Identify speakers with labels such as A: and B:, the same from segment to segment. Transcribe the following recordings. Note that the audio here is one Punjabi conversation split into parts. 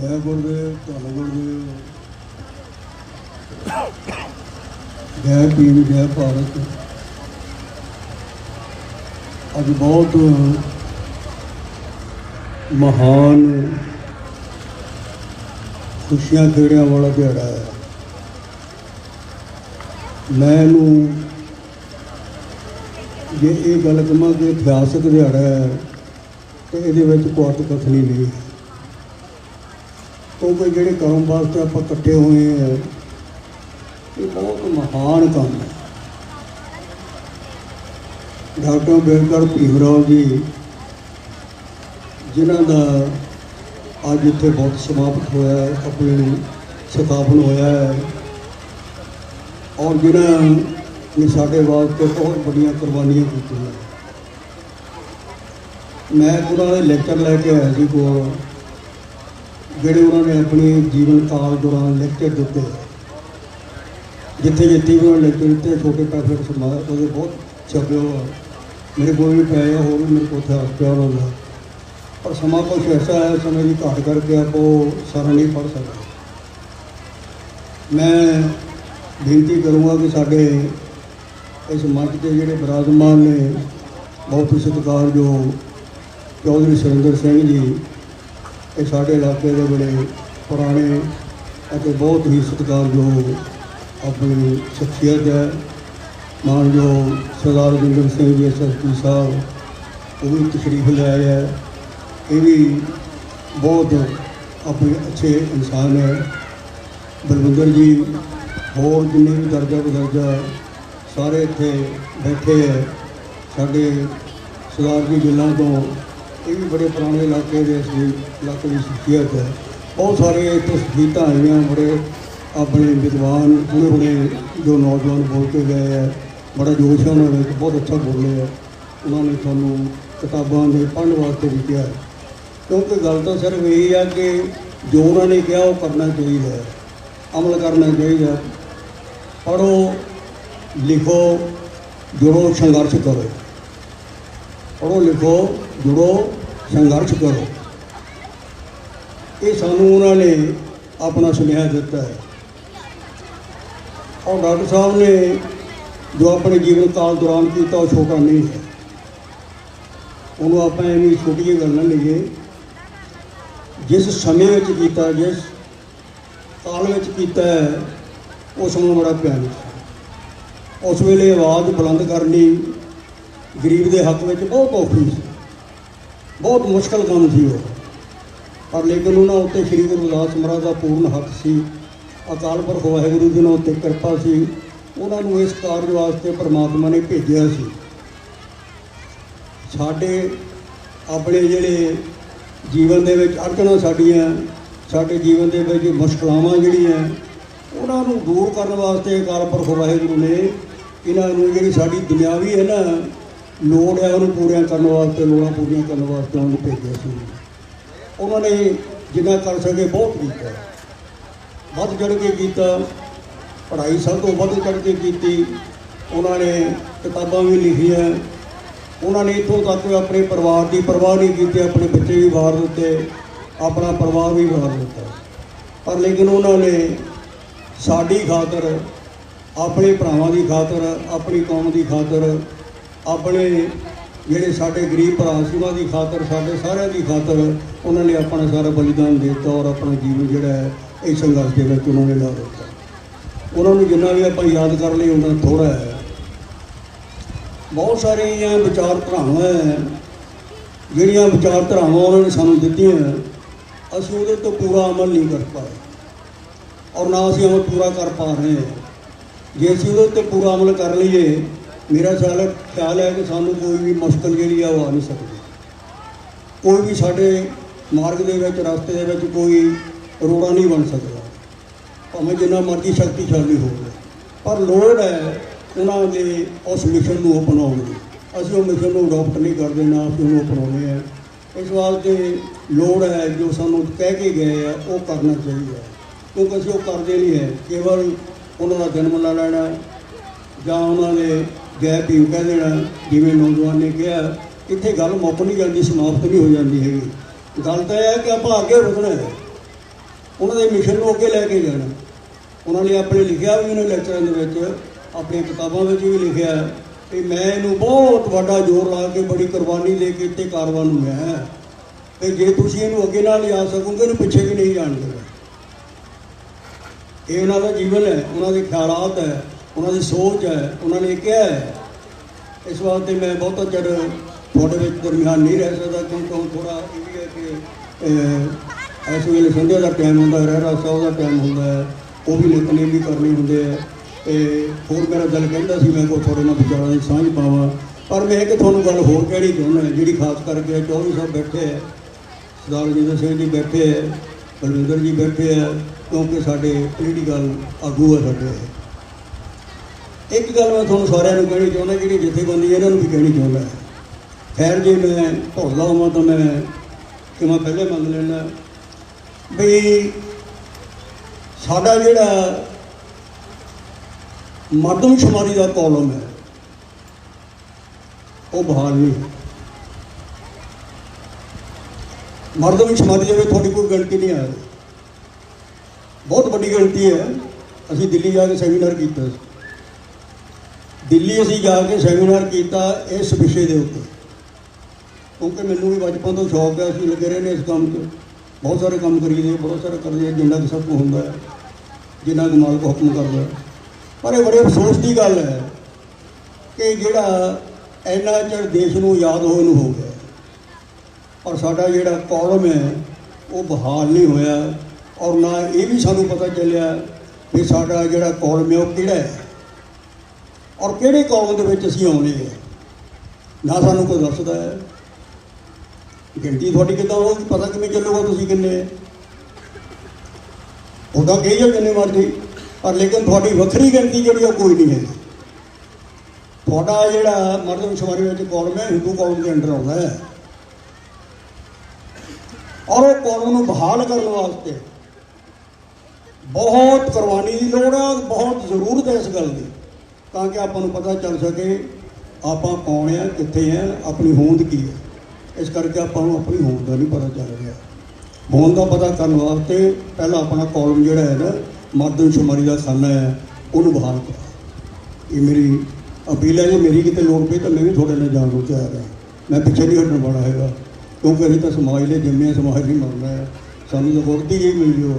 A: ਜੈ ਗੁਰਦੇਵ ਧੰਨ ਗੁਰਦੇਵ। ਜੈ ਭੀਮ, ਜੈ ਭਾਰਤ। ਅੱਜ ਬਹੁਤ ਮਹਾਨ ਖੁਸ਼ੀਆਂ ਖੇੜਿਆਂ ਵਾਲਾ ਦਿਹਾੜਾ ਹੈ। ਮੈਂ ਇਹਨੂੰ ਜੇ ਇਹ ਗੱਲ ਕਹਾਂ ਕਿ ਇਤਿਹਾਸਕ ਦਿਹਾੜਾ ਹੈ, ਤੇ ਇਹਦੇ ਵਿੱਚ ਕੋਈ ਕਥਨੀ ਨਹੀਂ ਹੈ। ਕਿਉਂਕਿ ਜਿਹੜੇ ਕੰਮ ਵਾਸਤੇ ਆਪਾਂ ਇਕੱਠੇ ਹੋਏ ਆ ਇਹ ਬਹੁਤ ਮਹਾਨ ਕੰਮ ਹੈ। ਡਾਕਟਰ ਅੰਬੇਡਕਰ ਭੀਮਰਾਓ ਜੀ ਜਿਨ੍ਹਾਂ ਦਾ ਅੱਜ ਇੱਥੇ ਬਹੁਤ ਸਮਾਪਤ ਹੋਇਆ ਹੈ, ਆਪਣੀ ਸਥਾਪਨ ਹੋਇਆ ਹੈ। ਔਰ ਜਿਨ੍ਹਾਂ ਨੇ ਸਾਡੇ ਵਾਸਤੇ ਬਹੁਤ ਵੱਡੀਆਂ ਕੁਰਬਾਨੀਆਂ ਕੀਤੀਆਂ। ਮੈਂ ਉਹਨਾਂ ਦੇ ਲੈਕਚਰ ਲੈ ਕੇ ਆਇਆ ਸੀ ਕੋਲ। ਜਿਹੜੇ ਉਹਨਾਂ ਨੇ ਆਪਣੇ ਜੀਵਨ ਕਾਲ ਦੌਰਾਨ ਲੈਕਚਰ ਦਿੱਤੇ, ਜਿੱਥੇ ਜਿੱਥੇ ਵੀ ਉਹਨਾਂ ਲੈਕਚਰ ਦਿੱਤੇ, ਛੋਟੇ ਪੈਸੇ ਸਮਾਜ ਉਹਦੇ ਬਹੁਤ ਛਪੇ ਹੋਏ ਆ। ਮੇਰੇ ਕੋਲ ਵੀ ਪਏ ਆ, ਹੋਰ ਵੀ ਮੇਰੇ ਕੋਲ ਹੱਥ ਪਿਆ ਉਹਨਾਂ ਪਰ ਸਮਾਂ ਕੁਛ ਐਸਾ ਹੈ, ਸਮੇਂ ਦੀ ਘਾਟ ਕਰਕੇ ਆਪਾਂ ਉਹ ਸਾਰਾ ਨਹੀਂ ਪੜ੍ਹ ਸਕਦਾ ਮੈਂ ਬੇਨਤੀ ਕਰੂੰਗਾ ਕਿ ਸਾਡੇ ਇਸ ਮੰਚ ਦੇ ਜਿਹੜੇ ਬਰਾਜਮਾਨ ਨੇ, ਬਹੁਤ ਹੀ ਸਤਿਕਾਰਯੋਗ ਚੌਧਰੀ ਸੁਰਿੰਦਰ ਸਿੰਘ ਜੀ ਇਹ ਸਾਡੇ ਇਲਾਕੇ ਦੇ ਬੜੇ ਪੁਰਾਣੇ ਅਤੇ ਬਹੁਤ ਹੀ ਸਤਿਕਾਰਯੋਗ ਆਪਣੀ ਸ਼ਖਸੀਅਤ ਹੈ। ਮਾਨਯੋਗ ਸਰਦਾਰ ਜਿੰਦਰ ਸਿੰਘ ਜੀ ਐਸਐਸਪੀ ਸਾਹਿਬ, ਉਹ ਵੀ ਤਸ਼ਰੀਫ ਲੈ ਆਏ ਹੈ। ਇਹ ਵੀ ਬਹੁਤ ਆਪਣੇ ਅੱਛੇ ਇਨਸਾਨ ਹੈ। ਬਲਵਿੰਦਰ ਜੀ ਹੋਰ ਜਿੰਨੇ ਵੀ ਦਰਜਾ ਬਦਰਜਾ ਸਾਰੇ ਇੱਥੇ ਬੈਠੇ ਹੈ। ਸਾਡੇ ਸਰਦਾਰ ਜੀ ਗਿੱਲਾਂ ਤੋਂ ਇਹ ਵੀ ਬੜੇ ਪੁਰਾਣੇ ਇਲਾਕੇ ਦੇ ਸੀ, ਇਲਾਕੇ ਦੀ ਸ਼ਖਸੀਅਤ ਹੈ। ਬਹੁਤ ਸਾਰੇ ਇੱਥੇ ਸ਼ਖਸੀਅਤਾਂ ਆਈਆਂ, ਬੜੇ ਆਪਣੇ ਵਿਦਵਾਨ ਹੁਣੇ ਹੁਣੇ ਜੋ ਨੌਜਵਾਨ ਬੋਲ ਕੇ ਗਏ ਹੈ ਬੜਾ ਜੋਸ਼ ਹੈ ਉਹਨਾਂ ਵਿੱਚ, ਬਹੁਤ ਅੱਛਾ ਬੋਲੇ ਆ। ਉਹਨਾਂ ਨੇ ਤੁਹਾਨੂੰ ਕਿਤਾਬਾਂ ਦੇ ਪੜ੍ਹਨ ਵਾਸਤੇ ਵੀ ਕਿਹਾ। ਕਿਉਂਕਿ ਗੱਲ ਤਾਂ ਸਿਰਫ ਇਹ ਆ ਕਿ ਜੋ ਉਹਨਾਂ ਨੇ ਕਿਹਾ ਉਹ ਕਰਨਾ ਚਾਹੀਦਾ ਹੈ, ਅਮਲ ਕਰਨਾ ਚਾਹੀਦਾ ਹੈ। ਪੜ੍ਹੋ, ਲਿਖੋ, ਜੁੜੋ, ਸੰਘਰਸ਼ ਕਰੋ। ਪੜ੍ਹੋ, ਲਿਖੋ, ਜੁੜੋ ਸੰਘਰਸ਼ ਕਰੋ। ਇਹ ਸਾਨੂੰ ਉਹਨਾਂ ਨੇ ਆਪਣਾ ਸੁਨੇਹਾ ਦਿੱਤਾ ਹੈ। ਔਰ ਡਾਕਟਰ ਸਾਹਿਬ ਨੇ ਜੋ ਆਪਣੇ ਜੀਵਨ ਕਾਲ ਦੌਰਾਨ ਕੀਤਾ, ਉਹ ਛੋਟਾ ਨਹੀਂ ਹੈ। ਉਹਨੂੰ ਆਪਾਂ ਐਵੇਂ ਛੋਟੀਆਂ ਗੱਲਾਂ ਲਈਏ। ਜਿਸ ਸਮੇਂ ਵਿੱਚ ਕੀਤਾ, ਜਿਸ ਕਾਲ ਵਿੱਚ ਕੀਤਾ ਹੈ ਉਸ ਨੂੰ ਬੜਾ ਪਿਆਰ ਸੀ ਉਸ ਵੇਲੇ ਆਵਾਜ਼ ਬੁਲੰਦ ਕਰਨੀ ਗਰੀਬ ਦੇ ਹੱਕ ਵਿੱਚ ਬਹੁਤ ਔਖੀ ਸੀ। ਬਹੁਤ ਮੁਸ਼ਕਲ ਕੰਮ ਸੀ ਉਹ। ਪਰ ਲੇਕਿਨ ਉਹਨਾਂ ਉੱਤੇ ਸ੍ਰੀ ਗੁਰੂ ਰਵਿਦਾਸ ਮਹਾਰਾਜ ਦਾ ਪੂਰਨ ਹੱਕ ਸੀ। ਅਕਾਲ ਪੁਰਖ ਵਾਹਿਗੁਰੂ ਜੀ ਨੂੰ ਉੱਤੇ ਕਿਰਪਾ ਸੀ। ਉਹਨਾਂ ਨੂੰ ਇਸ ਕਾਰਜ ਵਾਸਤੇ ਪਰਮਾਤਮਾ ਨੇ ਭੇਜਿਆ ਸੀ। ਸਾਡੇ ਆਪਣੇ ਜਿਹੜੇ ਜੀਵਨ ਦੇ ਵਿੱਚ ਅੜਚਣਾਂ ਸਾਡੀਆਂ, ਸਾਡੇ ਜੀਵਨ ਦੇ ਵਿੱਚ ਮੁਸ਼ਕਲਾਵਾਂ ਜਿਹੜੀਆਂ, ਉਹਨਾਂ ਨੂੰ ਦੂਰ ਕਰਨ ਵਾਸਤੇ ਅਕਾਲ ਪੁਰਖ ਵਾਹਿਗੁਰੂ ਨੇ ਇਹਨਾਂ ਨੂੰ ਜਿਹੜੀ ਸਾਡੀ ਦੁਨਿਆਵੀ ਹੈ ਨਾ ਲੋੜ ਹੈ ਉਹਨੂੰ ਪੂਰੀਆਂ ਕਰਨ ਵਾਸਤੇ, ਲੋੜਾਂ ਪੂਰੀਆਂ ਕਰਨ ਵਾਸਤੇ ਉਹਨੂੰ ਭੇਜਿਆ ਸੀ। ਉਹਨਾਂ ਨੇ ਜਿੰਨਾ ਕਰ ਸਕੇ ਬਹੁਤ ਕੀਤਾ। ਵੱਧ ਚੜ ਕੇ ਕੀਤਾ, ਪੜ੍ਹਾਈ ਸਭ ਤੋਂ ਵੱਧ ਚੜ ਕੇ ਕੀਤੀ। ਉਹਨਾਂ ਨੇ ਕਿਤਾਬਾਂ ਵੀ ਲਿਖੀਆਂ। ਉਹਨਾਂ ਨੇ ਇੱਥੋਂ ਤੱਕ ਆਪਣੇ ਪਰਿਵਾਰ ਦੀ ਪਰਵਾਹ ਨਹੀਂ ਕੀਤੀ, ਆਪਣੇ ਬੱਚੇ ਵੀ ਵਾਰ ਦਿੱਤੇ, ਆਪਣਾ ਪਰਿਵਾਰ ਵੀ ਵਾਰ ਦਿੱਤਾ। ਪਰ ਲੇਕਿਨ ਉਹਨਾਂ ਨੇ ਸਾਡੀ ਖਾਤਰ, ਆਪਣੇ ਭਰਾਵਾਂ ਦੀ ਖਾਤਰ, ਆਪਣੀ ਕੌਮ ਦੀ ਖਾਤਰ ਆਪਣੇ ਜਿਹੜੇ ਸਾਡੇ ਗਰੀਬ ਭਰਾ ਸੀ ਉਹਨਾਂ ਦੀ ਖਾਤਰ, ਸਾਡੇ ਸਾਰਿਆਂ ਦੀ ਖਾਤਰ ਉਹਨਾਂ ਨੇ ਆਪਣਾ ਸਾਰਾ ਬਲੀਦਾਨ ਦੇ ਦਿੱਤਾ ਔਰ ਆਪਣਾ ਜੀਵਨ ਜਿਹੜਾ ਹੈ ਇਸ ਸੰਘਰਸ਼ ਦੇ ਵਿੱਚ ਉਹਨਾਂ ਨੇ ਲਾ ਦਿੱਤਾ। ਉਹਨਾਂ ਨੂੰ ਜਿੰਨਾ ਵੀ ਆਪਾਂ ਯਾਦ ਕਰ ਲਈ ਉਹਨਾਂ ਥੋੜਾ ਹੈ। ਬਹੁਤ ਸਾਰੀਆਂ ਵਿਚਾਰਧਾਰਾਵਾਂ ਹੈ, ਜਿਹੜੀਆਂ ਵਿਚਾਰਧਾਰਾਵਾਂ ਉਹਨਾਂ ਨੇ ਸਾਨੂੰ ਦਿੱਤੀਆਂ, ਅਸੀਂ ਉਹਦੇ ਤੋਂ ਪੂਰਾ ਅਮਲ ਨਹੀਂ ਕਰ ਪਾਏ। ਔਰ ਨਾ ਅਸੀਂ ਉਹ ਪੂਰਾ ਕਰ ਪਾ ਰਹੇ ਹਾਂ। ਜੇ ਅਸੀਂ ਉਹਦੇ 'ਤੇ ਪੂਰਾ ਅਮਲ ਕਰ ਲਈਏ ਮੇਰਾ ਖਿਆਲ ਹੈ ਖਿਆਲ ਹੈ ਕਿ ਸਾਨੂੰ ਕੋਈ ਵੀ ਮੁਸ਼ਕਲ ਜਿਹੜੀ ਆ ਉਹ ਆ ਨਹੀਂ ਸਕਦੀ। ਕੋਈ ਵੀ ਸਾਡੇ ਮਾਰਗ ਦੇ ਵਿੱਚ, ਰਸਤੇ ਦੇ ਵਿੱਚ ਕੋਈ ਰੋੜਾ ਨਹੀਂ ਬਣ ਸਕਦਾ। ਭਾਵੇਂ ਜਿੰਨਾ ਮਰਜ਼ੀ ਸ਼ਕਤੀਸ਼ਾਲੀ ਹੋਵੇ ਪਰ ਲੋੜ ਹੈ ਉਹਨਾਂ ਦੇ ਉਸ ਮਿਸ਼ਨ ਨੂੰ ਅਪਣਾਉਣ ਦੀ। ਅਸੀਂ ਉਹ ਮਿਸ਼ਨ ਨੂੰ ਅਡਾਪਟ ਨਹੀਂ ਕਰ ਦੇਣਾ ਅਸੀਂ ਉਹਨੂੰ ਅਪਣਾਉਂਦੇ ਹਾਂ। ਇਸ ਵਾਸਤੇ ਲੋੜ ਹੈ ਜੋ ਸਾਨੂੰ ਕਹਿ ਕੇ ਗਏ ਆ, ਉਹ ਕਰਨਾ ਚਾਹੀਦਾ ਕਿਉਂਕਿ ਅਸੀਂ ਉਹ ਕਰਦੇ ਨਹੀਂ ਹੈ। ਕੇਵਲ ਉਹਨਾਂ ਦਾ ਜਨਮ ਲੈ ਲੈਣਾ ਜਾਂ ਉਹਨਾਂ ਦੇ ਗੈ ਭੀਮ ਕਹਿ ਦੇਣਾ, ਜਿਵੇਂ ਨੌਜਵਾਨ ਨੇ ਕਿਹਾ, ਇੱਥੇ ਗੱਲ ਮੁੱਕ ਨਹੀਂ ਜਾਂਦੀ, ਸਮਾਪਤ ਨਹੀਂ ਹੋ ਜਾਂਦੀ ਹੈਗੀ। ਗੱਲ ਤਾਂ ਇਹ ਹੈ ਕਿ ਆਪਾਂ ਅੱਗੇ ਵਧਣਾ ਹੈ। ਉਹਨਾਂ ਦੇ ਮਿਸ਼ਨ ਨੂੰ ਅੱਗੇ ਲੈ ਕੇ ਜਾਣਾ। ਉਹਨਾਂ ਨੇ ਆਪਣੇ ਲਿਖਿਆ ਵੀ ਉਹਨਾਂ ਲੈਕਚਰਾਂ ਦੇ ਵਿੱਚ, ਆਪਣੀਆਂ ਕਿਤਾਬਾਂ ਵਿੱਚ ਵੀ ਲਿਖਿਆ ਕਿ ਮੈਂ ਇਹਨੂੰ ਬਹੁਤ ਵੱਡਾ ਜ਼ੋਰ ਲਾ ਕੇ, ਬੜੀ ਕੁਰਬਾਨੀ ਦੇ ਕੇ ਇੱਥੇ ਕਾਰਵਾਂ ਨੂੰ ਮੈਂ ਤੇ ਜੇ ਤੁਸੀਂ ਇਹਨੂੰ ਅੱਗੇ ਨਾਲ ਲਿਆ ਸਕੋਗੇ, ਇਹਨੂੰ ਪਿੱਛੇ ਵੀ ਨਹੀਂ ਜਾਣ ਦੇਣਾ। ਇਹ ਉਹਨਾਂ ਦਾ ਜੀਵਨ ਹੈ, ਉਹਨਾਂ ਦੇ ਖਿਆਲਾਤ ਹੈ। ਉਹਨਾਂ ਦੀ ਸੋਚ ਹੈ, ਉਹਨਾਂ ਨੇ ਕਿਹਾ ਹੈ। ਇਸ ਵਾਸਤੇ ਮੈਂ ਬਹੁਤਾ ਚਿਰ ਤੁਹਾਡੇ ਵਿੱਚ ਦਰਮਿਆਨ ਨਹੀਂ ਰਹਿ ਸਕਦਾ, ਕਿਉਂਕਿ ਹੁਣ ਥੋੜਾ ਇਹ ਵੀ ਹੈ ਕਿ ਇਸ ਵੇਲੇ ਸੰਧਿਆ ਦਾ ਟਾਈਮ ਹੁੰਦਾ ਰਹਿਰਾ ਸਾਹਿਬ ਦਾ ਟਾਈਮ ਹੁੰਦਾ ਹੈ, ਉਹ ਵੀ ਨਿਤਨੇਮ ਵੀ ਕਰਨੇ ਹੁੰਦੇ ਆ ਤੇ ਹੋਰ ਮੇਰਾ ਦਿਲ ਕਹਿੰਦਾ ਸੀ, ਮੈਂ ਕੋ ਤੁਹਾਡੇ ਨਾਲ ਵਿਚਾਰਾਂ ਦੀ ਸਾਂਝ ਪਾਵਾਂ। ਪਰ ਮੈਂ ਕਿ ਤੁਹਾਨੂੰ ਗੱਲ ਹੋਰ ਕਹਿਣੀ ਚਾਹੁੰਦਾ ਜਿਹੜੀ ਖਾਸ ਕਰਕੇ ਚੌਧਰੀ ਸਾਹਿਬ ਬੈਠੇ ਹੈ, ਸਰਦਾਰ ਰਜਿੰਦਰ ਸਿੰਘ ਜੀ ਬੈਠੇ ਹੈ, ਬਲਵਿੰਦਰ ਜੀ ਬੈਠੇ ਹੈ, ਕਿਉਂਕਿ ਸਾਡੇ ਪੋਲੀਟੀਕਲ ਆਗੂ ਹੈ ਸਾਡੇ। ਇੱਕ ਗੱਲ ਮੈਂ ਤੁਹਾਨੂੰ ਸਾਰਿਆਂ ਨੂੰ ਕਹਿਣੀ ਚਾਹੁੰਦਾ, ਜਿਹੜੀ ਜਥੇਬੰਦੀ ਇਹਨਾਂ ਨੂੰ ਵੀ ਕਹਿਣੀ ਚਾਹੁੰਦਾ ਖੈਰ, ਜੇ ਮੈਂ ਭੁੱਲਦਾ ਹਾਂ ਤਾਂ ਮੈਂ ਕਿ ਮੈਂ ਪਹਿਲੇ ਮੰਨ ਲੈਣਾ ਵੀ ਸਾਡਾ ਜਿਹੜਾ ਮਰਦਮਸ਼ੁਮਾਰੀ ਦਾ ਕਾਲਮ ਹੈ, ਉਹ ਬਹਾਲ ਨਹੀਂ ਮਰਦਮਸ਼ੁਮਾਰੀ ਦੇ ਵਿੱਚ ਤੁਹਾਡੀ ਕੋਈ ਗਿਣਤੀ ਨਹੀਂ ਆ ਬਹੁਤ ਵੱਡੀ ਗਿਣਤੀ ਹੈ। ਅਸੀਂ ਦਿੱਲੀ ਜਾ ਕੇ ਸੈਮੀਨਾਰ ਕੀਤਾ ਸੀ। ਦਿੱਲੀ ਅਸੀਂ ਜਾ ਕੇ ਸੈਮੀਨਾਰ ਕੀਤਾ ਇਸ ਵਿਸ਼ੇ ਦੇ ਉੱਤੇ। ਕਿਉਂਕਿ ਮੈਨੂੰ ਵੀ ਬਚਪਨ ਤੋਂ ਸ਼ੌਕ ਹੈ, ਅਸੀਂ ਲੱਗੇ ਰਹੇ ਨੇ ਇਸ ਕੰਮ 'ਚ। ਬਹੁਤ ਸਾਰੇ ਕੰਮ ਕਰੀਦੇ ਬਹੁਤ ਸਾਰੇ ਕਰਦੇ ਜਿੰਨਾ ਕਿ ਸਭ ਕੁਛ ਹੁੰਦਾ ਹੈ, ਜਿੰਨਾ ਕਿ ਮਾਲਕ ਹੁਕਮ ਕਰਦਾ ਪਰ ਇਹ ਬੜੇ ਅਫਸੋਸ ਦੀ ਗੱਲ ਹੈ ਕਿ ਜਿਹੜਾ ਇੰਨਾ ਚਿਰ ਦੇਸ਼ ਨੂੰ ਯਾਦ ਹੋਣ ਨੂੰ ਹੋ ਗਿਆ। ਔਰ ਸਾਡਾ ਜਿਹੜਾ ਕੌਲਮ ਹੈ, ਉਹ ਬਹਾਲ ਨਹੀਂ ਹੋਇਆ। ਔਰ ਨਾ ਇਹ ਵੀ ਸਾਨੂੰ ਪਤਾ ਚੱਲਿਆ ਕਿ ਸਾਡਾ ਜਿਹੜਾ ਕੌਲਮ ਹੈ, ਉਹ ਕਿਹੜਾ ਹੈ। ਔਰ ਕਿਹੜੇ ਕਾਲਮ ਦੇ ਵਿੱਚ ਅਸੀਂ ਆਉਂਦੇ ਹੈ? ਨਾ ਸਾਨੂੰ ਕੋਈ ਦੱਸਦਾ ਹੈ। ਗਿਣਤੀ ਤੁਹਾਡੀ ਕਿੱਦਾਂ ਹੋਊਗੀ ਪਤਾ ਕਿਵੇਂ ਚੱਲੂਗਾ ਤੁਸੀਂ ਕਿੰਨੇ ਹੈ? ਉਹਦਾ ਕਹੀ ਜਾਓ ਜਿੰਨੇ ਮਰਜ਼ੀ। ਪਰ ਲੇਕਿਨ ਤੁਹਾਡੀ ਵੱਖਰੀ ਗਿਣਤੀ ਜਿਹੜੀ ਉਹ ਕੋਈ ਨਹੀਂ ਹੈ। ਤੁਹਾਡਾ ਜਿਹੜਾ ਮਰਦਮ ਸ਼ੁਮਾਰੀ ਵਿੱਚ ਕਾਲਮ ਹੈ, ਹਿੰਦੂ ਕਾਲਮ ਦੇ ਅੰਡਰ ਆਉਂਦਾ ਹੈ। ਔਰ ਉਹ ਕਾਲਮ ਨੂੰ ਬਹਾਲ ਕਰਨ ਵਾਸਤੇ ਬਹੁਤ ਕੁਰਬਾਨੀ ਦੀ ਲੋੜ ਹੈ ਔਰ ਬਹੁਤ ਜ਼ਰੂਰਤ ਹੈ ਇਸ ਗੱਲ ਦੀ। ਤਾਂ ਕਿ ਆਪਾਂ ਨੂੰ ਪਤਾ ਚੱਲ ਸਕੇ ਆਪਾਂ ਕੌਣ ਆ ਕਿੱਥੇ ਆ ਆਪਣੀ ਹੋਂਦ ਕੀ ਹੈ ਇਸ ਕਰਕੇ ਆਪਾਂ ਨੂੰ ਆਪਣੀ ਹੋਂਦ ਦਾ ਨਹੀਂ ਪਤਾ ਚੱਲ ਰਿਹਾ ਹੋਂਦ ਦਾ ਪਤਾ ਕਰਨ ਵਾਸਤੇ ਪਹਿਲਾਂ ਆਪਣਾ ਕਾਲਮ ਜਿਹੜਾ ਹੈ ਨਾ ਮਰਦਮ ਸ਼ੁਮਾਰੀ ਦਾ ਖਾਨਾ ਹੈ ਉਹਨੂੰ ਬਹਾਲ ਕਰੋ। ਇਹ ਮੇਰੀ ਅਪੀਲ ਹੈ ਜੇ ਮੇਰੀ ਕਿਤੇ ਲੋੜ ਪਈ ਤਾਂ ਮੈਂ ਵੀ ਤੁਹਾਡੇ ਨਾਲ ਜਾਣ ਨੂੰ ਤਿਆਰ ਹਾਂ। ਮੈਂ ਪਿੱਛੇ ਨਹੀਂ ਹਟਣ ਵਾਲਾ ਹੈਗਾ ਕਿਉਂਕਿ ਅਸੀਂ ਤਾਂ ਸਮਾਜ ਲਈ ਜੰਮੇ ਸਮਾਜ ਨਹੀਂ ਮਰਨਾ ਹੈ। ਸਾਨੂੰ ਤਾਂ ਗੁਰਤੀ ਹੀ ਮਿਲ ਜੋ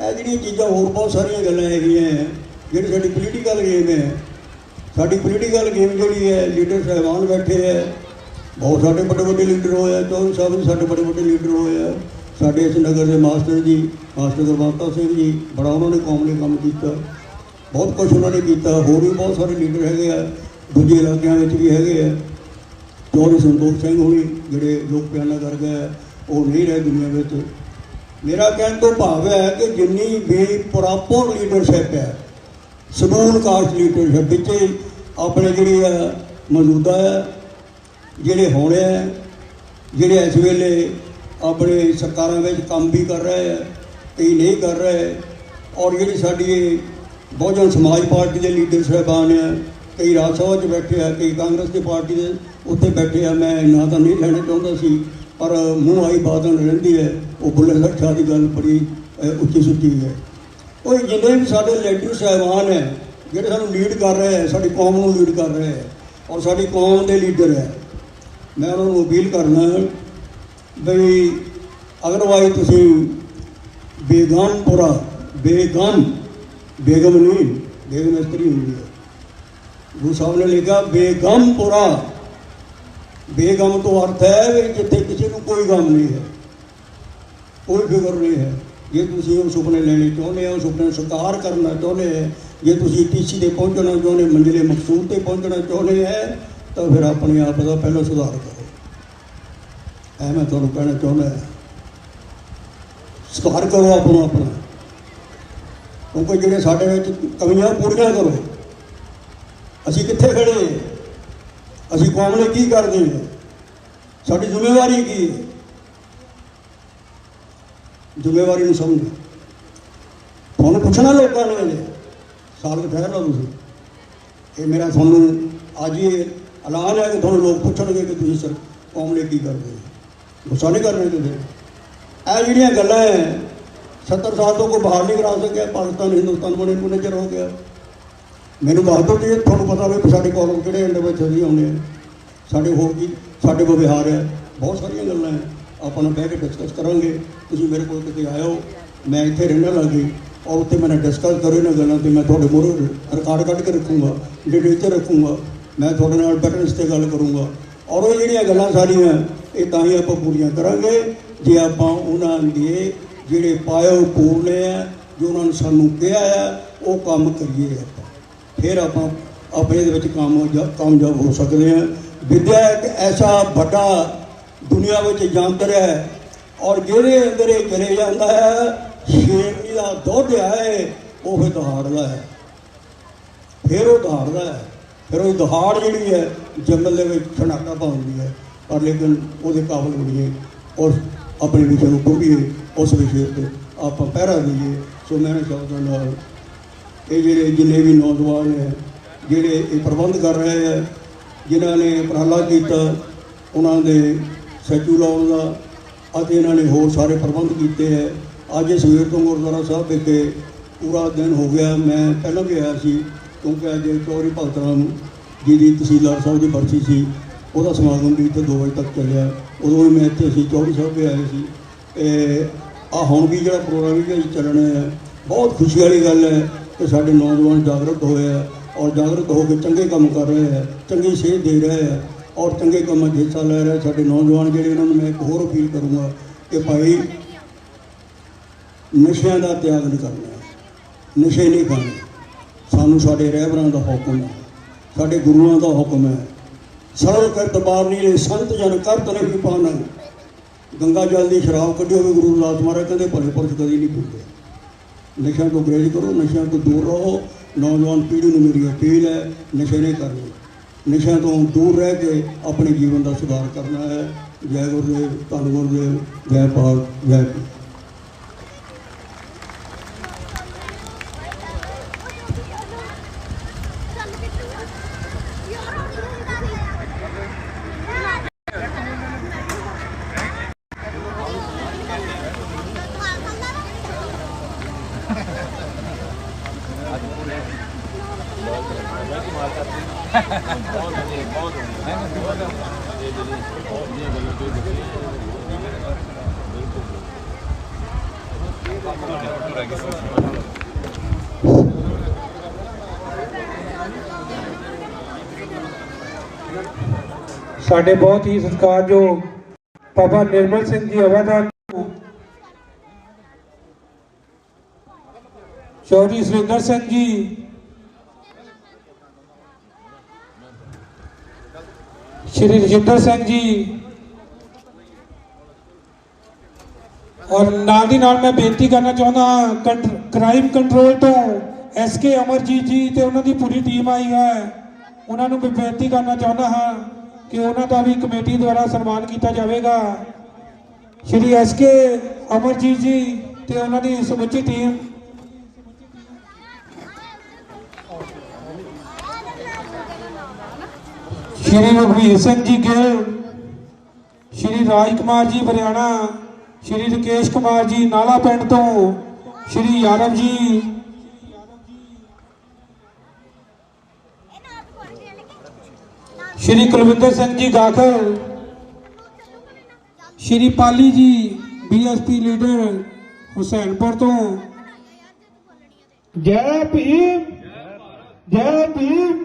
A: ਇਹ ਜਿਹੜੀਆਂ ਚੀਜ਼ਾਂ ਹੋਰ ਬਹੁਤ ਸਾਰੀਆਂ ਗੱਲਾਂ ਹੈਗੀਆਂ ਹੈ, ਜਿਹੜੀ ਸਾਡੀ ਪੋਲੀਟੀਕਲ ਗੇਮ ਹੈ ਸਾਡੀ ਪੋਲੀਟੀਕਲ ਗੇਮ ਜਿਹੜੀ ਹੈ, ਲੀਡਰ ਸਾਹਿਬਾਨ ਬੈਠੇ ਹੈ। ਬਹੁਤ ਸਾਡੇ ਵੱਡੇ ਵੱਡੇ ਲੀਡਰ ਹੋਏ ਆ, ਚੌਧਰੀ ਸਾਹਿਬ ਜੀ ਸਾਡੇ ਵੱਡੇ ਵੱਡੇ ਲੀਡਰ ਹੋਏ ਆ। ਸਾਡੇ ਇਸ ਨਗਰ ਦੇ ਮਾਸਟਰ ਜੀ, ਮਾਸਟਰ ਗੁਰਬੰਤਾ ਸਿੰਘ ਜੀ, ਬੜਾ ਉਹਨਾਂ ਨੇ ਕੌਮ ਲਈ ਕੰਮ ਕੀਤਾ। ਬਹੁਤ ਕੁਝ ਉਹਨਾਂ ਨੇ ਕੀਤਾ। ਹੋਰ ਵੀ ਬਹੁਤ ਸਾਰੇ ਲੀਡਰ ਹੈਗੇ ਆ, ਦੂਜੇ ਇਲਾਕਿਆਂ ਵਿੱਚ ਵੀ ਹੈਗੇ ਆ। ਚੌਧਰੀ ਸੰਤੋਖ ਸਿੰਘ ਹੋਣੀ, ਜਿਹੜੇ ਲੋਕ ਪਿਆਨਾ ਕਰ ਗਏ ਉਹ ਨਹੀਂ ਰਹੇ ਦੁਨੀਆ ਵਿੱਚ। ਮੇਰਾ ਕਹਿਣ ਤੋਂ ਭਾਵ ਹੈ ਕਿ ਜਿੰਨੀ ਵੀ ਪ੍ਰੋਪਰ ਲੀਡਰਸ਼ਿਪ ਹੈ, ਸਮੂਲ ਕਾਸਟ ਲੀਡਰਸ਼ਿਪ ਵਿੱਚ ਆਪਣੇ ਜਿਹੜੀ ਆ ਮੌਜੂਦਾ ਹੈ ਜਿਹੜੇ ਹੋਣੇ ਆ, ਜਿਹੜੇ ਇਸ ਵੇਲੇ ਆਪਣੇ ਸਰਕਾਰਾਂ ਵਿੱਚ ਕੰਮ ਵੀ ਕਰ ਰਹੇ ਆ ਕਈ ਨਹੀਂ ਕਰ ਰਹੇ, ਔਰ ਜਿਹੜੀ ਸਾਡੀ ਬਹੁਜਨ ਸਮਾਜ ਪਾਰਟੀ ਦੇ ਲੀਡਰ ਸਾਹਿਬਾਨ ਆ, ਕਈ ਰਾਜ ਸਭਾ 'ਚ ਬੈਠੇ ਆ, ਕਈ ਕਾਂਗਰਸ ਦੀ ਪਾਰਟੀ ਦੇ ਉੱਥੇ ਬੈਠੇ ਆ, ਮੈਂ ਨਾਂ ਤਾਂ ਨਹੀਂ ਲੈਣਾ ਚਾਹੁੰਦਾ ਸੀ, ਪਰ ਮੂੰਹ ਆਈ ਬਾਤ ਰਹਿੰਦੀ ਹੈ, ਉਹ ਬੁੱਲੇ ਸੱਚਾ ਦੀ ਗੱਲ ਬੜੀ ਉੱਚੀ ਸੁੱਚੀ ਹੈ। ਉਹ ਜਿੰਨੇ ਵੀ ਸਾਡੇ ਲੀਡਰ ਸਾਹਿਬਾਨ ਹੈ ਜਿਹੜੇ ਸਾਨੂੰ ਲੀਡ ਕਰ ਰਹੇ ਹੈ ਸਾਡੀ ਕੌਮ ਨੂੰ ਲੀਡ ਕਰ ਰਹੇ ਹੈ ਔਰ ਸਾਡੀ ਕੌਮ ਦੇ ਲੀਡਰ ਹੈ ਮੈਂ ਉਹਨਾਂ ਨੂੰ ਅਪੀਲ ਕਰਨਾ ਬਈ ਅਗਰਵਾਈ ਤੁਸੀਂ ਬੇਗਮਪੁਰਾ, ਬੇਗਮ ਬੇਗਮ ਨਹੀਂ, ਬੇਗਮ ਇਸਤਰੀ ਹੁੰਦੀ ਹੈ ਗੁਰੂ ਸਾਹਿਬ ਨੇ ਲਿਖਿਆ, ਬੇਗਮਪੁਰਾ। ਬੇਗਮ ਤੋਂ ਅਰਥ ਹੈ ਵੀ ਜਿੱਥੇ ਕਿਸੇ ਨੂੰ ਕੋਈ ਗਮ ਨਹੀਂ ਹੈ, ਕੋਈ ਫਿਕਰ ਨਹੀਂ ਹੈ। ਜੇ ਤੁਸੀਂ ਉਹ ਸੁਪਨੇ ਲੈਣੇ ਚਾਹੁੰਦੇ ਹੋ, ਸੁਪਨੇ ਨੂੰ ਕਰਨਾ ਚਾਹੁੰਦੇ ਹੈ ਜੇ ਤੁਸੀਂ ਟੀਚੀ ਤੇ ਪਹੁੰਚਣਾ ਚਾਹੁੰਦੇ, ਮੰਜ਼ਿਲੇ ਮਕਸੂਦ ਤੇ ਪਹੁੰਚਣਾ ਚਾਹੁੰਦੇ ਹੈ, ਤਾਂ ਫਿਰ ਆਪਣੇ ਆਪ ਦਾ ਪਹਿਲਾਂ ਸੁਧਾਰ ਕਰੋ। ਐ ਮੈਂ ਤੁਹਾਨੂੰ ਕਹਿਣਾ ਚਾਹੁੰਦਾ ਸੁਧਾਰ ਕਰੋ ਆਪਣਾ ਆਪਣਾ। ਕਿਉਂਕਿ ਜਿਹੜੇ ਸਾਡੇ ਵਿੱਚ ਕਮੀਆਂ ਪੂਰੀਆਂ ਕਰੋ। ਅਸੀਂ ਕਿੱਥੇ ਖੜੇ ਹਾਂ? ਅਸੀਂ ਕੌਮ ਲਈ ਕੀ ਕਰਦੇ ਹਾਂ? ਸਾਡੀ ਜ਼ਿੰਮੇਵਾਰੀ ਕੀ ਹੈ? ਜ਼ਿੰਮੇਵਾਰੀ ਨੂੰ ਸਮਝੋ। ਤੁਹਾਨੂੰ ਪੁੱਛਣਾ ਲੋਕਾਂ ਨੇ ਅਜੇ ਸਾਲ ਕੁ ਠਹਿਰ ਲਓ ਤੁਸੀਂ। ਇਹ ਮੇਰਾ ਤੁਹਾਨੂੰ ਅੱਜ ਹੀ ਐਲਾਨ ਹੈ ਕਿ ਤੁਹਾਨੂੰ ਲੋਕ ਪੁੱਛਣਗੇ ਕਿ ਤੁਸੀਂ ਸਰ ਕੌਮ ਲਈ ਕੀ ਕਰਦੇ ਹੋ। ਗੁੱਸਾ ਨਹੀਂ ਕਰਨਾ ਤੁਸੀਂ ਇਹ ਜਿਹੜੀਆਂ ਗੱਲਾਂ ਹੈ 70 ਸਾਲ ਤੋਂ ਕੋਈ ਬਾਹਰ ਨਹੀਂ ਕਰਾ ਸਕਿਆ, ਪਾਕਿਸਤਾਨ, ਹਿੰਦੁਸਤਾਨ ਬਣੇ ਨੂੰ ਨਜ਼ਰ ਹੋ ਗਿਆ। ਮੈਨੂੰ ਦੱਸ ਦਿਓ ਜੀ, ਤੁਹਾਨੂੰ ਪਤਾ ਹੋਵੇ ਸਾਡੇ ਕੋਲ ਕਿਹੜੇ ਅੰਦਰ ਵਿੱਚ ਅਸੀਂ ਆਉਂਦੇ ਆ ਸਾਡੇ ਹੋਰ ਕੀ ਸਾਡੇ ਕੋਲ ਵਿਹਾਰ ਹੈ। ਬਹੁਤ ਸਾਰੀਆਂ ਗੱਲਾਂ ਹੈ। ਆਪਾਂ ਨੂੰ ਬਹਿ ਕੇ ਡਿਸਕਸ ਕਰਾਂਗੇ। ਤੁਸੀਂ ਮੇਰੇ ਕੋਲ ਕਿਤੇ ਆਇਓ, ਮੈਂ ਇੱਥੇ ਰਹਿਣਾ ਲੱਗੇ ਔਰ ਉੱਥੇ ਮੈਨੇ ਡਿਸਕਸ ਕਰੋ ਇਹਨਾਂ ਗੱਲਾਂ ਤੇ ਮੈਂ ਤੁਹਾਡੇ ਮੂਹਰੇ ਰਿਕਾਰਡ ਕੱਢ ਕੇ ਰੱਖੂੰਗਾ ਜਿਹੜੇ ਲਿਟਰੇਚਰ ਰੱਖੂੰਗਾ ਮੈਂ ਤੁਹਾਡੇ ਨਾਲ ਬੈਟਰਸ ਤੇ ਗੱਲ ਕਰੂੰਗਾ ਔਰ ਉਹ ਜਿਹੜੀਆਂ ਗੱਲਾਂ ਸਾਰੀਆਂ ਇਹ ਤਾਂ ਹੀ ਆਪਾਂ ਪੂਰੀਆਂ ਕਰਾਂਗੇ ਜੇ ਆਪਾਂ ਉਹਨਾਂ ਦੇ ਜਿਹੜੇ ਪਾਇਓ ਪੂਰਨੇ ਆ ਜੋ ਉਹਨਾਂ ਨੇ ਸਾਨੂੰ ਕਿਹਾ ਆ ਉਹ ਕੰਮ ਕਰੀਏ ਆਪਾਂ ਫਿਰ ਆਪਾਂ ਆਪਣੇ ਦੇ ਵਿੱਚ ਕਾਮਯਾਬ ਕਾਮਯਾਬ ਹੋ ਸਕਦੇ ਹਾਂ ਵਿਦਿਆ ਇੱਕ ਐਸਾ ਵੱਡਾ ਦੁਨੀਆ ਵਿੱਚ ਯੰਤਰ ਹੈ ਔਰ ਜਿਹਦੇ ਅੰਦਰ ਇਹ ਕਰੇ ਜਾਂਦਾ ਹੈ ਸ਼ੇਰਨੀ ਦਾ ਦੁੱਧ ਹੈ, ਉਹ ਫਿਰ ਦਹਾੜਦਾ ਹੈ। ਫਿਰ ਉਹ ਦਹਾੜਦਾ ਹੈ। ਫਿਰ ਉਹ ਦਹਾੜ ਜਿਹੜੀ ਹੈ, ਜੰਗਲ ਦੇ ਵਿੱਚ ਠਨਾਕਾ ਪਾਉਂਦੀ ਹੈ। ਪਰ ਲੇਕਿਨ ਉਹਦੇ ਕਾਬਲ ਬਣੀਏ ਔਰ ਆਪਣੇ ਵਿਸ਼ੇ ਨੂੰ ਪੂਰੀਏ ਉਸ ਵਿਸ਼ੇ ਤੇ ਆਪਾਂ ਪਹਿਰਾ ਦਈਏ। ਸੋ ਮੈਂ ਸ਼ਬਦਾਂ ਨਾਲ ਇਹ ਜਿਹੜੇ ਜਿੰਨੇ ਵੀ ਨੌਜਵਾਨ ਹੈ, ਜਿਹੜੇ ਇਹ ਪ੍ਰਬੰਧ ਕਰ ਰਹੇ ਹੈ, ਜਿਨ੍ਹਾਂ ਨੇ ਉਪਰਾਲਾ ਕੀਤਾ, ਉਹਨਾਂ ਦੇ ਸੈਚੂ ਲਾਉਣ ਦਾ ਅਤੇ ਇਹਨਾਂ ਨੇ ਹੋਰ ਸਾਰੇ ਪ੍ਰਬੰਧ ਕੀਤੇ ਹੈ ਅੱਜ ਸਵੇਰ ਤੋਂ ਗੁਰਦੁਆਰਾ ਸਾਹਿਬ ਵਿਖੇ ਪੂਰਾ ਦਿਨ ਹੋ ਗਿਆ। ਮੈਂ ਪਹਿਲਾਂ ਵੀ ਆਇਆ ਸੀ, ਕਿਉਂਕਿ ਅੱਜ ਚੌਰੀ ਭਗਤ ਰਾਮ ਜੀ ਦੀ ਤਹਿਸੀਲਦਾਰ ਸਾਹਿਬ ਦੀ ਬਰਸੀ ਸੀ। ਉਹਦਾ ਸਮਾਗਮ ਵੀ ਇੱਥੇ 2 ਵਜੇ ਤੱਕ ਚੱਲਿਆ। ਉਦੋਂ ਵੀ ਮੈਂ ਇੱਥੇ ਸੀ ਚੌਰੀ ਸਾਹਿਬ ਵੀ ਆਏ ਸੀ। ਆ ਹੁਣ ਵੀ ਜਿਹੜਾ ਪ੍ਰੋਗਰਾਮ ਵੀ ਚੱਲਣਾ ਹੈ ਬਹੁਤ ਖੁਸ਼ੀ ਵਾਲੀ ਗੱਲ ਹੈ ਕਿ ਸਾਡੇ ਨੌਜਵਾਨ ਜਾਗਰੂਕ ਹੋਏ ਆ ਔਰ ਜਾਗਰੂਕ ਹੋ ਕੇ ਚੰਗੇ ਕੰਮ ਕਰ ਰਹੇ ਹੈ ਚੰਗੀ ਸੇਧ ਦੇ ਰਹੇ ਆ ਔਰ ਚੰਗੇ ਕੰਮਾਂ 'ਚ ਹਿੱਸਾ ਲੈ ਰਹੇ ਸਾਡੇ ਨੌਜਵਾਨ ਜਿਹੜੇ ਉਹਨਾਂ ਨੂੰ ਮੈਂ ਇੱਕ ਹੋਰ ਅਪੀਲ ਕਰੂੰਗਾ ਕਿ ਭਾਈ ਨਸ਼ਿਆਂ ਦਾ ਤਿਆਗ ਨਹੀਂ ਕਰਨਾ। ਨਸ਼ੇ ਨਹੀਂ ਖਾਣੇ। ਸਾਨੂੰ ਸਾਡੇ ਰਹਿਬਰਾਂ ਦਾ ਹੁਕਮ ਹੈ। ਸਾਡੇ ਗੁਰੂਆਂ ਦਾ ਹੁਕਮ ਹੈ। ਸਰਲ ਕਰ ਦਬਾਰ ਨਹੀਂ ਲੈ ਸੰਤ ਜਨ ਕਰਤ ਨਹੀਂ ਪਾਣਾ ਗੰਗਾ ਜਲ ਦੀ ਸ਼ਰਾਬ ਕੱਢਿਓ ਵੀ ਗੁਰੂ ਰਾਜ ਮਹਾਰਾਜ ਕਹਿੰਦੇ ਭਲੇ ਪੁਰਸ਼ ਕਦੀ ਨਹੀਂ ਪੀਂਦੇ ਨਸ਼ਿਆਂ ਤੋਂ ਗਰੇਜ ਕਰੋ, ਨਸ਼ਿਆਂ ਤੋਂ ਦੂਰ ਰਹੋ। ਨੌਜਵਾਨ ਪੀੜ੍ਹੀ ਨੂੰ ਮੇਰੀ ਅਪੀਲ ਹੈ, ਨਸ਼ੇ ਨਹੀਂ ਕਰਨੇ। ਨਸ਼ਿਆਂ ਤੋਂ ਦੂਰ ਰਹਿ ਕੇ ਆਪਣੇ ਜੀਵਨ ਦਾ ਸੁਧਾਰ ਕਰਨਾ ਹੈ। ਜੈ ਗੁਰਦੇਵ, ਧੰਨ ਗੁਰਦੇਵ, ਜੈ ਭਾਗ ਜੈ
B: ਸਾਡੇ ਬਹੁਤ ਹੀ ਸਤਿਕਾਰਯੋਗ ਬਾਬਾ ਨਿਰਮਲ ਸਿੰਘ ਜੀ ਹਵਾਦਾਰ ਚੌਧਰੀ ਸੁਰਿੰਦਰ ਸਿੰਘ ਜੀ ਸ਼੍ਰੀ ਰਜਿੰਦਰ ਸਿੰਘ ਜੀ। ਔਰ ਨਾਲ ਦੀ ਨਾਲ ਮੈਂ ਬੇਨਤੀ ਕਰਨਾ ਚਾਹੁੰਦਾ ਹਾਂ, ਕੰਟ- ਕ੍ਰਾਈਮ ਕੰਟਰੋਲ ਤੋਂ ਐਸਕੇ ਅਮਰਜੀਤ ਜੀ ਤੇ ਉਹਨਾਂ ਦੀ ਪੂਰੀ ਟੀਮ ਆਈ ਹੈ। ਉਹਨਾਂ ਨੂੰ ਮੈਂ ਬੇਨਤੀ ਕਰਨਾ ਚਾਹੁੰਦਾ ਹਾਂ ਕਿ ਉਹਨਾਂ ਦਾ ਵੀ ਕਮੇਟੀ ਦੁਆਰਾ ਸਨਮਾਨ ਕੀਤਾ ਜਾਵੇਗਾ। ਸ਼੍ਰੀ ਐਸਕੇ ਅਮਰਜੀਤ ਜੀ ਤੇ ਉਹਨਾਂ ਦੀ ਸਮੁੱਚੀ ਟੀਮ ਸ਼੍ਰੀ ਰਘਵੀਰ ਸਿੰਘ ਜੀ ਗਿੱਲ, ਸ਼੍ਰੀ ਰਾਜ ਕੁਮਾਰ ਜੀ ਹਰਿਆਣਾ ਸ਼੍ਰੀ ਰਕੇਸ਼ ਕੁਮਾਰ ਜੀ ਨਾਲਾ ਪਿੰਡ ਤੋਂ, ਸ਼੍ਰੀ ਯਾਦਵ ਜੀ। ਸ਼੍ਰੀ ਕੁਲਵਿੰਦਰ ਸਿੰਘ ਜੀ ਗਾਖਰ ਸ਼੍ਰੀ ਪਾਲੀ ਜੀ ਬੀਐਸਪੀ ਲੀਡਰ ਹੁਸੈਨਪੁਰ ਤੋਂ। ਜੈ ਭੀਮ ਜੈ ਭੀਮ।